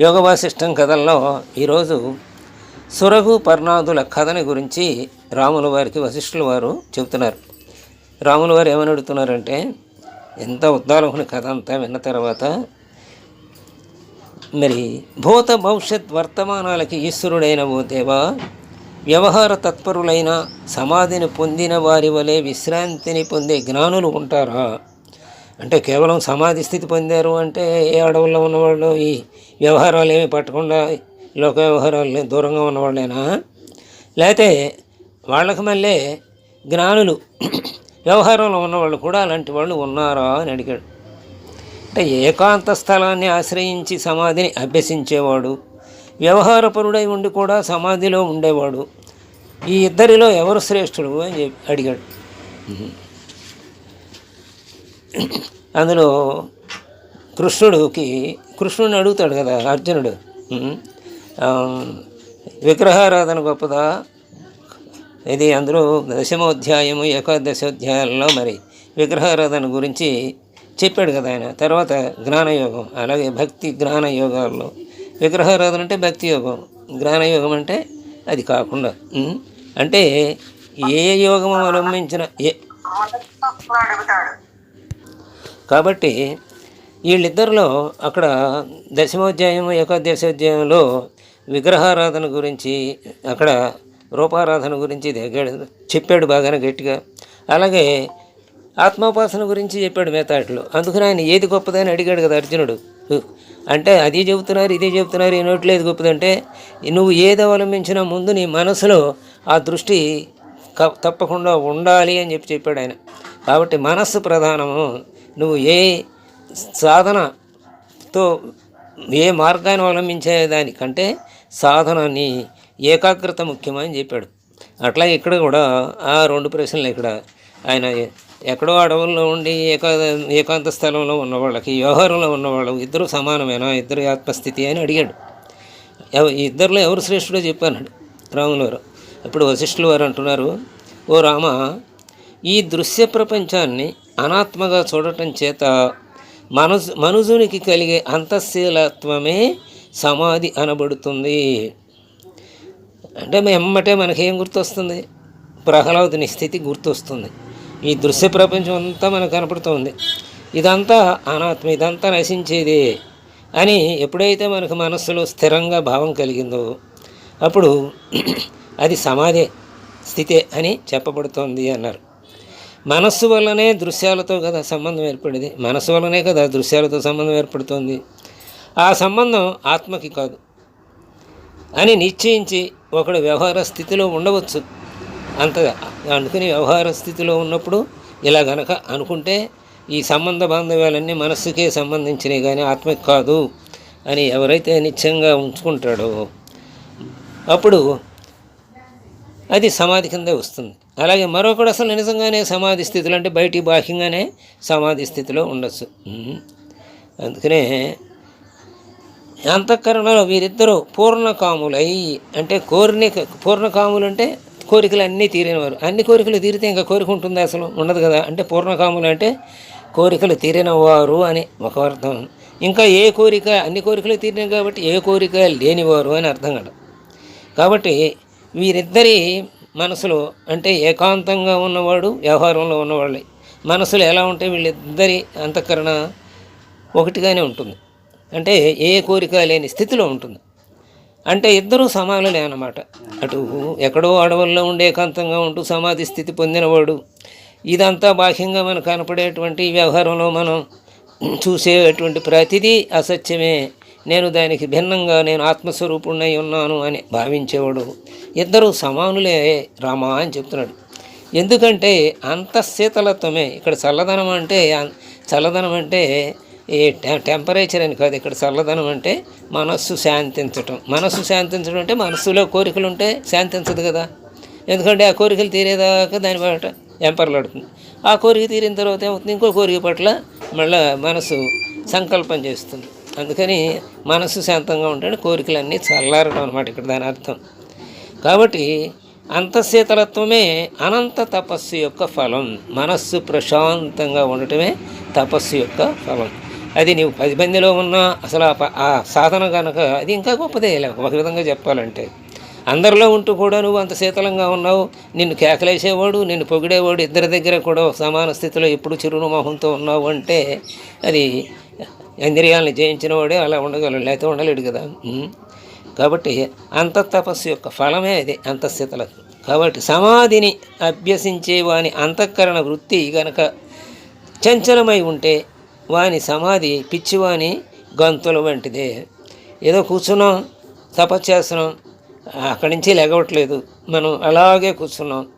యోగ వాసిష్టం కథల్లో ఈరోజు సురగు పర్ణాదుల కథని గురించి రాముల వారికి వశిష్ఠుల వారు చెబుతున్నారు. రాముల వారు ఏమని అడుగుతున్నారంటే ఎంత ఉద్దాలకుని కథ అంతా విన్న తర్వాత మరి భూత భవిష్యత్ వర్తమానాలకి ఈశ్వరుడైన ఓ దేవా వ్యవహార తత్పరులైన సమాధిని పొందిన వారి వలె విశ్రాంతిని పొందే జ్ఞానులు ఉంటారా? అంటే కేవలం సమాధి స్థితి పొందారు అంటే ఏ అడవుల్లో ఉన్నవాళ్ళు ఈ వ్యవహారాలు ఏమి పట్టకుండా లోక వ్యవహారాలు దూరంగా ఉన్నవాళ్ళేనా? లేకపోతే వాళ్ళకి మళ్ళీ జ్ఞానులు వ్యవహారంలో ఉన్నవాళ్ళు కూడా అలాంటి వాళ్ళు ఉన్నారా అని అడిగాడు. అంటే ఏకాంత స్థలాన్ని ఆశ్రయించి సమాధిని అభ్యసించేవాడు వ్యవహారపరుడై ఉండి కూడా సమాధిలో ఉండేవాడు ఈ ఇద్దరిలో ఎవరు శ్రేష్ఠుడు అని చెప్పి అడిగాడు. అందులో కృష్ణుడికి కృష్ణుడిని అడుగుతాడు కదా అర్జునుడు. విగ్రహారాధన గొప్పదా? ఇది అందులో దశమోధ్యాయము ఏకాదశోధ్యాయాలలో మరి విగ్రహారాధన గురించి చెప్పాడు కదా ఆయన. తర్వాత జ్ఞానయోగం అలాగే భక్తి జ్ఞాన యోగాల్లో విగ్రహారాధన అంటే భక్తి యోగం. జ్ఞానయోగం అంటే అది కాకుండా అంటే ఏ యోగం అవలంబించిన ఏ కాబట్టి వీళ్ళిద్దరిలో అక్కడ దశమోధ్యాయం ఏకాదశోధ్యాయంలో విగ్రహారాధన గురించి అక్కడ రూపారాధన గురించి దగ్గర చెప్పాడు బాగానే గట్టిగా. అలాగే ఆత్మోపాసన గురించి చెప్పాడు మేతాట్లో. అందుకని ఆయన ఏది గొప్పదని అడిగాడు కదా అర్జునుడు. అంటే అది చెబుతున్నారు ఇది చెబుతున్నారు ఈ నోట్లో ఏది గొప్పదంటే నువ్వు ఏది అవలంబించినా ముందు నీ మనసులో ఆ దృష్టి తప్పకుండా ఉండాలి అని చెప్పి చెప్పాడు ఆయన. కాబట్టి మనస్సు ప్రధానము. నువ్వు ఏ సాధనతో ఏ మార్గాన్ని అవలంబించే దానికంటే సాధనని ఏకాగ్రత ముఖ్యమని చెప్పాడు. అట్లా ఇక్కడ కూడా ఆ రెండు ప్రశ్నలు ఇక్కడ ఆయన ఎక్కడో అడవుల్లో ఉండి ఏకా ఏకాంత స్థలంలో ఉన్న వాళ్ళకి వ్యవహారంలో ఉన్నవాళ్ళు ఇద్దరు సమానమేనా? ఇద్దరు ఆత్మస్థితి అని అడిగాడు. ఇద్దరిలో ఎవరు శ్రేష్ఠుడో చెప్పాను. రాముల వారు ఇప్పుడు వశిష్ఠుల వారు అంటున్నారు ఓ రామ ఈ దృశ్య ప్రపంచాన్ని అనాత్మగా చూడటం చేత మనసు మనుజునికి కలిగే అంతఃశీలత్వమే సమాధి అనబడుతుంది. అంటే ఎమ్మటే మనకేం గుర్తొస్తుంది? ప్రహ్లాదుని స్థితి గుర్తొస్తుంది. ఈ దృశ్య ప్రపంచం అంతా మనకు కనపడుతుంది. ఇదంతా అనాత్మ ఇదంతా నశించేదే అని ఎప్పుడైతే మనకు మనస్సులో స్థిరంగా భావం కలిగిందో అప్పుడు అది సమాధి స్థితే అని చెప్పబడుతోంది అన్నారు. మనస్సు వల్లనే దృశ్యాలతో కదా సంబంధం ఏర్పడేది. మనస్సు వల్లనే కదా దృశ్యాలతో సంబంధం ఏర్పడుతుంది. ఆ సంబంధం ఆత్మకి కాదు. అని నిశ్చయించి ఒకడు వ్యవహార స్థితిలో ఉండవచ్చు. అంత అనుకుని వ్యవహార స్థితిలో ఉన్నప్పుడు ఇలా గనక అనుకుంటే ఈ సంబంధ బాంధవ్యాలన్నీ మనస్సుకే సంబంధించినవి కానీ ఆత్మకి కాదు అని ఎవరైతే నిత్యంగా ఉంచుకుంటాడో అప్పుడు అది సమాధి కిందే వస్తుంది. అలాగే మరొకడు అసలు నిజంగానే సమాధి స్థితిలో అంటే బయటి బాహ్యంగానే సమాధి స్థితిలో ఉండొచ్చు. అందుకనే అంతఃకరణలో వీరిద్దరూ పూర్ణకాములై అంటే కోరిని పూర్ణకాములు అంటే కోరికలు అన్నీ తీరినవారు. అన్ని కోరికలు తీరితే ఇంకా కోరిక ఉంటుంది అసలు ఉండదు కదా. అంటే పూర్ణకాములు అంటే కోరికలు తీరినవారు అని ఒక అర్థం. ఇంకా ఏ కోరిక అన్ని కోరికలు తీరినాయి కాబట్టి ఏ కోరిక లేనివారు అని అర్థం కదా. కాబట్టి వీరిద్దరి మనసులో అంటే ఏకాంతంగా ఉన్నవాడు వ్యవహారంలో ఉన్నవాళ్ళే. మనసులు ఎలా ఉంటే వీళ్ళిద్దరి అంతఃకరణ ఒకటిగానే ఉంటుంది. అంటే ఏ కోరిక లేని స్థితిలో ఉంటుంది. అంటే ఇద్దరూ సమానులే అన్నమాట. అటు ఎక్కడో అడవుల్లో ఉండే ఏకాంతంగా ఉంటూ సమాధి స్థితి పొందినవాడు ఇదంతా బాహ్యంగా మనకు కనపడేటువంటి వ్యవహారంలో మనం చూసేటువంటి ప్రతిదీ అసత్యమే. నేను దానికి భిన్నంగా నేను ఆత్మస్వరూపుణ్ణై ఉన్నాను అని భావించేవాడు ఇద్దరు సమానులే. రామా అని చెప్తున్నాడు. ఎందుకంటే అంతఃశీతలత్వమే ఇక్కడ చల్లదనం అంటే చల్లదనం అంటే ఈ టె- టెంపరేచర్ అని కాదు. ఇక్కడ చల్లదనం అంటే మనస్సు శాంతించటం. మనస్సు శాంతించడం అంటే మనస్సులో కోరికలు ఉంటే శాంతించదు కదా. ఎందుకంటే ఆ కోరికలు తీరేదాకా దాని పట్ల ఎంపర్లాడుతుంది. ఆ కోరిక తీరిన తర్వాత ఏమవుతుంది? ఇంకో కోరిక పట్ల మళ్ళీ మనసు సంకల్పం చేస్తుంది. అందుకని మనసు శాంతంగా ఉంటే కోరికలన్నీ చల్లారడం అనమాట ఇక్కడ దాని అర్థం. కాబట్టి అంతఃశీతలత్వమే అనంత తపస్సు యొక్క ఫలం. మనస్సు ప్రశాంతంగా ఉండటమే తపస్సు యొక్క ఫలం. అది నీవు పది మందిలో ఉన్నా అసలు ఆ సాధన కనుక అది ఇంకా గొప్పదే. ఒక విధంగా చెప్పాలంటే అందరిలో ఉంటూ కూడా నువ్వు అంత శీతలంగా ఉన్నావు. నిన్ను కేకలేసేవాడు నిన్ను పొగిడేవాడు ఇద్దరి దగ్గర కూడా సమాన స్థితిలో ఎప్పుడు చిరునమోహంతో ఉన్నావు అంటే అది ఇంద్రియాలను జయించిన వాడే అలా ఉండగలడు లేకపోతే ఉండలేడు కదా. కాబట్టి అంత తపస్సు యొక్క ఫలమే అది అంతఃస్థితులకు కాబట్టి సమాధిని అభ్యసించే వాని అంతఃకరణ వృత్తి గనక చంచలమై ఉంటే వాని సమాధి పిచ్చివాని గంతుల వంటిదే. ఏదో కూర్చున్నాం తపస్సు చేస్తున్నాం అక్కడి నుంచి లెగవట్లేదు. మనం అలాగే కూర్చున్నాం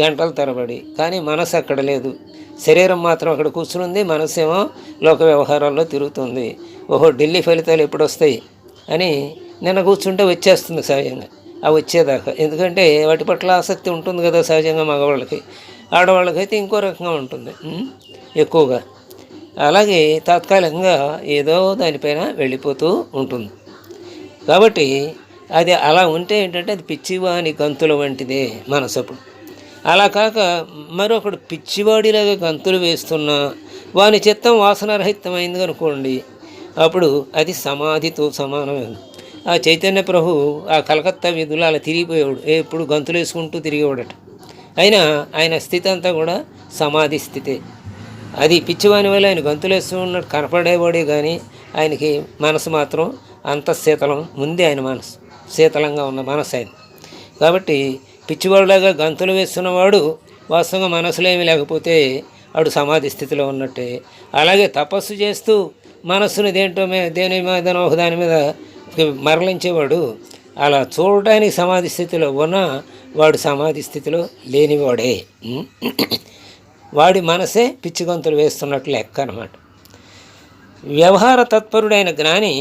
గంటల తరబడి. కానీ మనసు అక్కడ లేదు. శరీరం మాత్రం అక్కడ కూర్చునుంది మనసేమో లోక వ్యవహారాల్లో తిరుగుతుంది. ఓహో ఢిల్లీ ఫలితాలు ఎప్పుడు వస్తాయి అని నిన్న కూర్చుంటే వచ్చేస్తుంది సహజంగా. అవి వచ్చేదాకా. ఎందుకంటే వాటి పట్ల ఆసక్తి ఉంటుంది కదా సహజంగా మగవాళ్ళకి. ఆడవాళ్ళకైతే ఇంకో రకంగా ఉంటుంది. ఎక్కువగా. అలాగే తాత్కాలికంగా ఏదో దానిపైన వెళ్ళిపోతూ ఉంటుంది. కాబట్టి అది అలా ఉంటే ఏంటంటే అది పిచ్చివాని గంతుల వంటిదే మనసప్పుడు. అలా కాక మరొకడు పిచ్చివాడిలాగా గంతులు వేస్తున్నా వాని చిత్తం వాసనారహితమైంది అనుకోండి. అప్పుడు అది సమాధితో సమానమే. ఆ చైతన్య ప్రభు ఆ కలకత్తా విధులు అలా తిరిగిపోయేవాడు. ఎప్పుడు గంతులు వేసుకుంటూ తిరిగేవాడట. అయినా ఆయన స్థితి అంతా కూడా సమాధి స్థితే. అది పిచ్చివాని వల్ల ఆయన గంతులు ఉన్నట్టు కనపడేవాడే కానీ ఆయనకి మనసు మాత్రం అంత శీతలం ముందే ఆయన మనసు శీతలంగా ఉన్న మనసు ఆయన. కాబట్టి పిచ్చివాడులాగా గంతులు వేస్తున్నవాడు వాస్తవంగా మనసులో ఏమీ లేకపోతే వాడు సమాధి స్థితిలో ఉన్నట్టే. అలాగే తపస్సు చేస్తూ మనస్సును దేంటో దేని మీద ఒక దాని మీద మరలించేవాడు అలా చూడటానికి సమాధి స్థితిలో ఉన్న వాడు సమాధి స్థితిలో లేనివాడే. వాడి మనసే పిచ్చిగొంతులు వేస్తున్నట్లు లెక్క అనమాట వ్యవహార తత్పరుడైన జ్ఞాని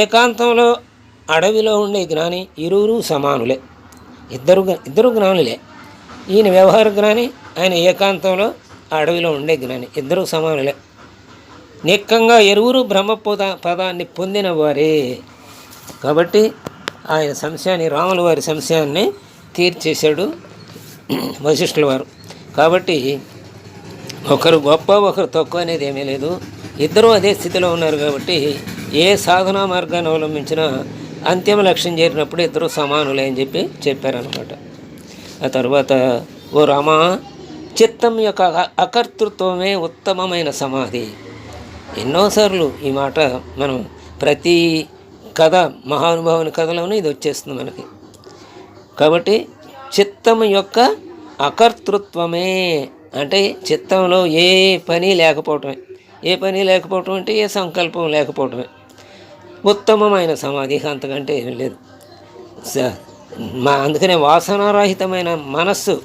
ఏకాంతంలో అడవిలో ఉండే జ్ఞాని ఇరువురు సమానులే. ఇద్దరు ఇద్దరు జ్ఞానులే. ఈయన వ్యవహార జ్ఞాని ఆయన ఏకాంతంలో ఆ అడవిలో ఉండే జ్ఞాని. ఇద్దరు సమానులే. నిక్కంగా ఎరువురు బ్రహ్మపద పదాన్ని పొందిన వారే. కాబట్టి ఆయన సంశయాన్ని రాముల వారి సంశయాన్ని తీర్చేశాడు వశిష్ఠుల వారు. కాబట్టి ఒకరు గొప్ప ఒకరు తక్కువ అనేది ఏమీ లేదు. ఇద్దరూ అదే స్థితిలో ఉన్నారు కాబట్టి ఏ సాధనా మార్గాన్ని అవలంబించినా అంతిమ లక్ష్యం చేరినప్పుడు ఇద్దరు సమానులే అని చెప్పి చెప్పారనమాట ఆ తర్వాత ఓ రామ చిత్తం యొక్క అకర్తృత్వమే ఉత్తమమైన సమాధి. ఎన్నోసార్లు ఈ మాట మనం ప్రతి కథ మహానుభావుని కథలోనూ ఇది వచ్చేస్తుంది మనకి. కాబట్టి చిత్తం యొక్క అకర్తృత్వమే అంటే చిత్తంలో ఏ పని లేకపోవటమే. ఏ పని లేకపోవటం అంటే ఏ సంకల్పం లేకపోవటమే. ఉత్తమమైన సమాధి అంతకంటే ఏమీ లేదు. మా అందుకనే వాసనారహితమైన మనస్సు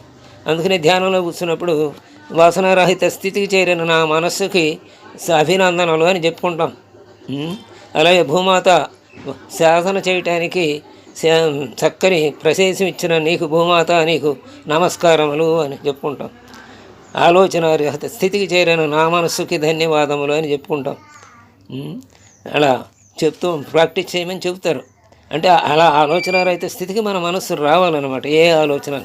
అందుకనే ధ్యానంలో కూర్చున్నప్పుడు వాసనారహిత స్థితికి చేరిన నా మనస్సుకి అభినందనలు అని చెప్పుకుంటాం. అలాగే భూమాత సాధన చేయటానికి చక్కని ప్రశేషం ఇచ్చిన నీకు భూమాత నీకు నమస్కారములు అని చెప్పుకుంటాం. ఆలోచన స్థితికి చేరిన నా మనస్సుకి ధన్యవాదములు అని చెప్పుకుంటాం. అలా చెప్తూ ప్రాక్టీస్ చేయమని చెబుతారు. అంటే అలా ఆలోచన రహిత స్థితికి మన మనస్సు రావాలన్నమాట. ఏ ఆలోచన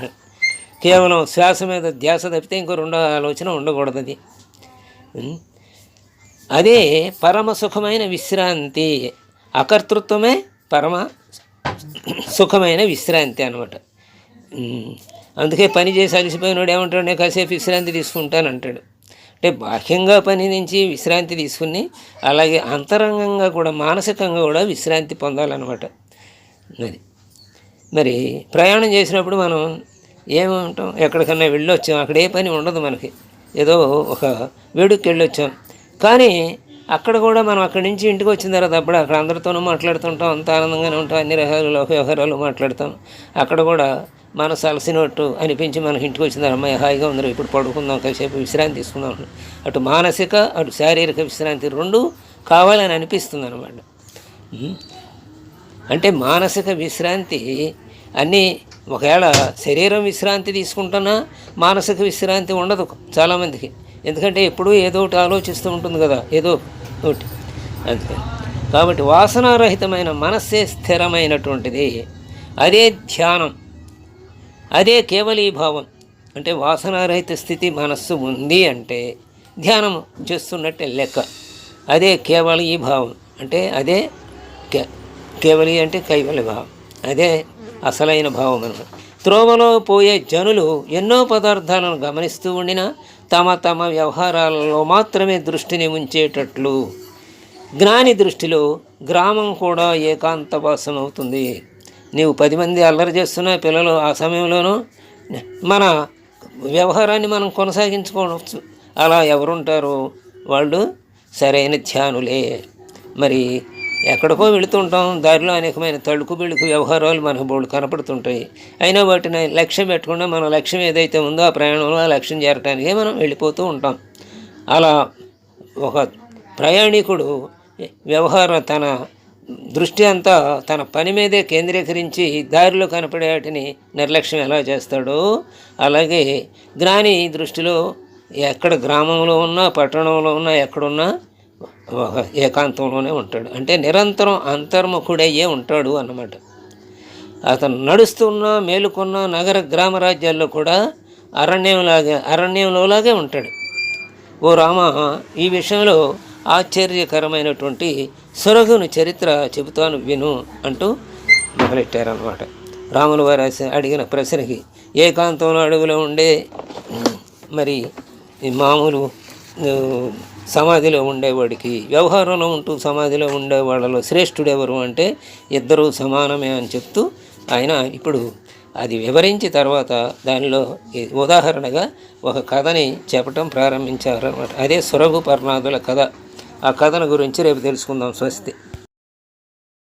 కేవలం శ్వాస మీద ధ్యాస తప్పితే ఇంకో రెండో ఆలోచన ఉండకూడదు అది అదే పరమ సుఖమైన విశ్రాంతి. అకర్తృత్వమే పరమ సుఖమైన విశ్రాంతి అనమాట అందుకే పని చేసి అలసిపోయినాడు ఏమంటాడు? నేను కాసేపు విశ్రాంతి తీసుకుంటాను అంటాడు. అంటే బాహ్యంగా పని నుంచి విశ్రాంతి తీసుకుని అలాగే అంతరంగంగా కూడా మానసికంగా కూడా విశ్రాంతి పొందాలన్నమాట. అది మరి ప్రయాణం చేసినప్పుడు మనం ఏమంటాం? ఎక్కడికన్నా వెళ్ళొచ్చాం అక్కడ ఏ పని ఉండదు మనకి. ఏదో ఒక వేడుకి వెళ్ళొచ్చాం. కానీ అక్కడ కూడా మనం అక్కడి నుంచి ఇంటికి వచ్చిన తర్వాత అప్పుడు అక్కడ అందరితోనూ మాట్లాడుతుంటాం అంత ఆనందంగానే ఉంటాం అన్ని రకాల వ్యవహారాలు మాట్లాడతాం. అక్కడ కూడా మనసు అలసినట్టు అనిపించి మనకి ఇంటికి వచ్చిన తర్వాత అమ్మాయి హాయిగా ఉందరు ఇప్పుడు పడుకుందాం కాసేపు విశ్రాంతి తీసుకుందాం అటు మానసిక అటు శారీరక విశ్రాంతి రెండు కావాలని అనిపిస్తుంది అనమాట అంటే మానసిక విశ్రాంతి అన్నీ ఒకవేళ శరీరం విశ్రాంతి తీసుకుంటున్నా మానసిక విశ్రాంతి ఉండదు చాలామందికి. ఎందుకంటే ఎప్పుడూ ఏదో ఒకటి ఆలోచిస్తూ ఉంటుంది కదా ఏదో ఒకటి అంతే. కాబట్టి వాసనారహితమైన మనస్సే స్థిరమైనటువంటిది. అదే ధ్యానం. అదే కేవలీభావం. అంటే వాసనారహిత స్థితి మనస్సు ఉంది అంటే ధ్యానం చేస్తున్నట్టే లెక్క. అదే కేవలీభావం ఈ భావం. అంటే అదే కే కేవలి అంటే కైవలి భావం. అదే అసలైన భావం అనమాట. త్రోవలో పోయే జనులు ఎన్నో పదార్థాలను గమనిస్తూ ఉండినా తమ తమ వ్యవహారాలలో మాత్రమే దృష్టిని ఉంచేటట్లు. జ్ఞాని దృష్టిలో గ్రామం కూడా ఏకాంతవాసం అవుతుంది. నీవు పది మంది అల్లరి చేస్తున్న పిల్లలు ఆ సమయంలోనూ మన వ్యవహారాన్ని మనం కొనసాగించుకోవచ్చు. అలా ఎవరుంటారు? వాళ్ళు సరైన ధ్యానులే. మరి ఎక్కడికో వెళుతుంటాం దారిలో అనేకమైన తడుకు బిళుకు వ్యవహారాలు మనకు బోళ్ళు కనపడుతుంటాయి. అయినా వాటిని లక్ష్యం పెట్టకుండా మన లక్ష్యం ఏదైతే ఉందో ఆ ప్రయాణంలో ఆ లక్ష్యం చేరటానికే మనం వెళ్ళిపోతూ ఉంటాం. అలా ఒక ప్రయాణికుడు వ్యవహార తన దృష్టి అంతా తన పని మీదే కేంద్రీకరించి దారిలో కనపడే వాటిని నిర్లక్ష్యం ఎలా చేస్తాడో అలాగే గ్రాని దృష్టిలో ఎక్కడ గ్రామంలో ఉన్నా పట్టణంలో ఉన్నా ఎక్కడున్నా ఏకాంతంలోనే ఉంటాడు. అంటే నిరంతరం అంతర్ముఖుడయ్యే ఉంటాడు అన్నమాట. అతను నడుస్తున్న మేలుకున్న నగర గ్రామ రాజ్యాల్లో కూడా అరణ్యంలాగే అరణ్యంలోలాగే ఉంటాడు. ఓ రామ ఈ విషయంలో ఆశ్చర్యకరమైనటువంటి సొరగుని చరిత్ర చెబుతాను విను అంటూ మొదలెట్టారనమాట రాముల వారు అడిగిన ప్రశ్నకి ఏకాంతంలో అడవిలో ఉండే మరి ఈ మామూలు సమాధిలో ఉండేవాడికి. వ్యవహారంలో ఉంటూ సమాధిలో ఉండే వాళ్ళలో శ్రేష్ఠుడు ఎవరు అంటే ఇద్దరూ సమానమే అని చెప్తూ ఆయన ఇప్పుడు అది వివరించి తర్వాత దానిలో ఉదాహరణగా ఒక కథని చెప్పటం ప్రారంభించారన్నమాట. అదే సురభు పర్ణాదుల కథ. ఆ కథను గురించి రేపు తెలుసుకుందాం స్వస్తి.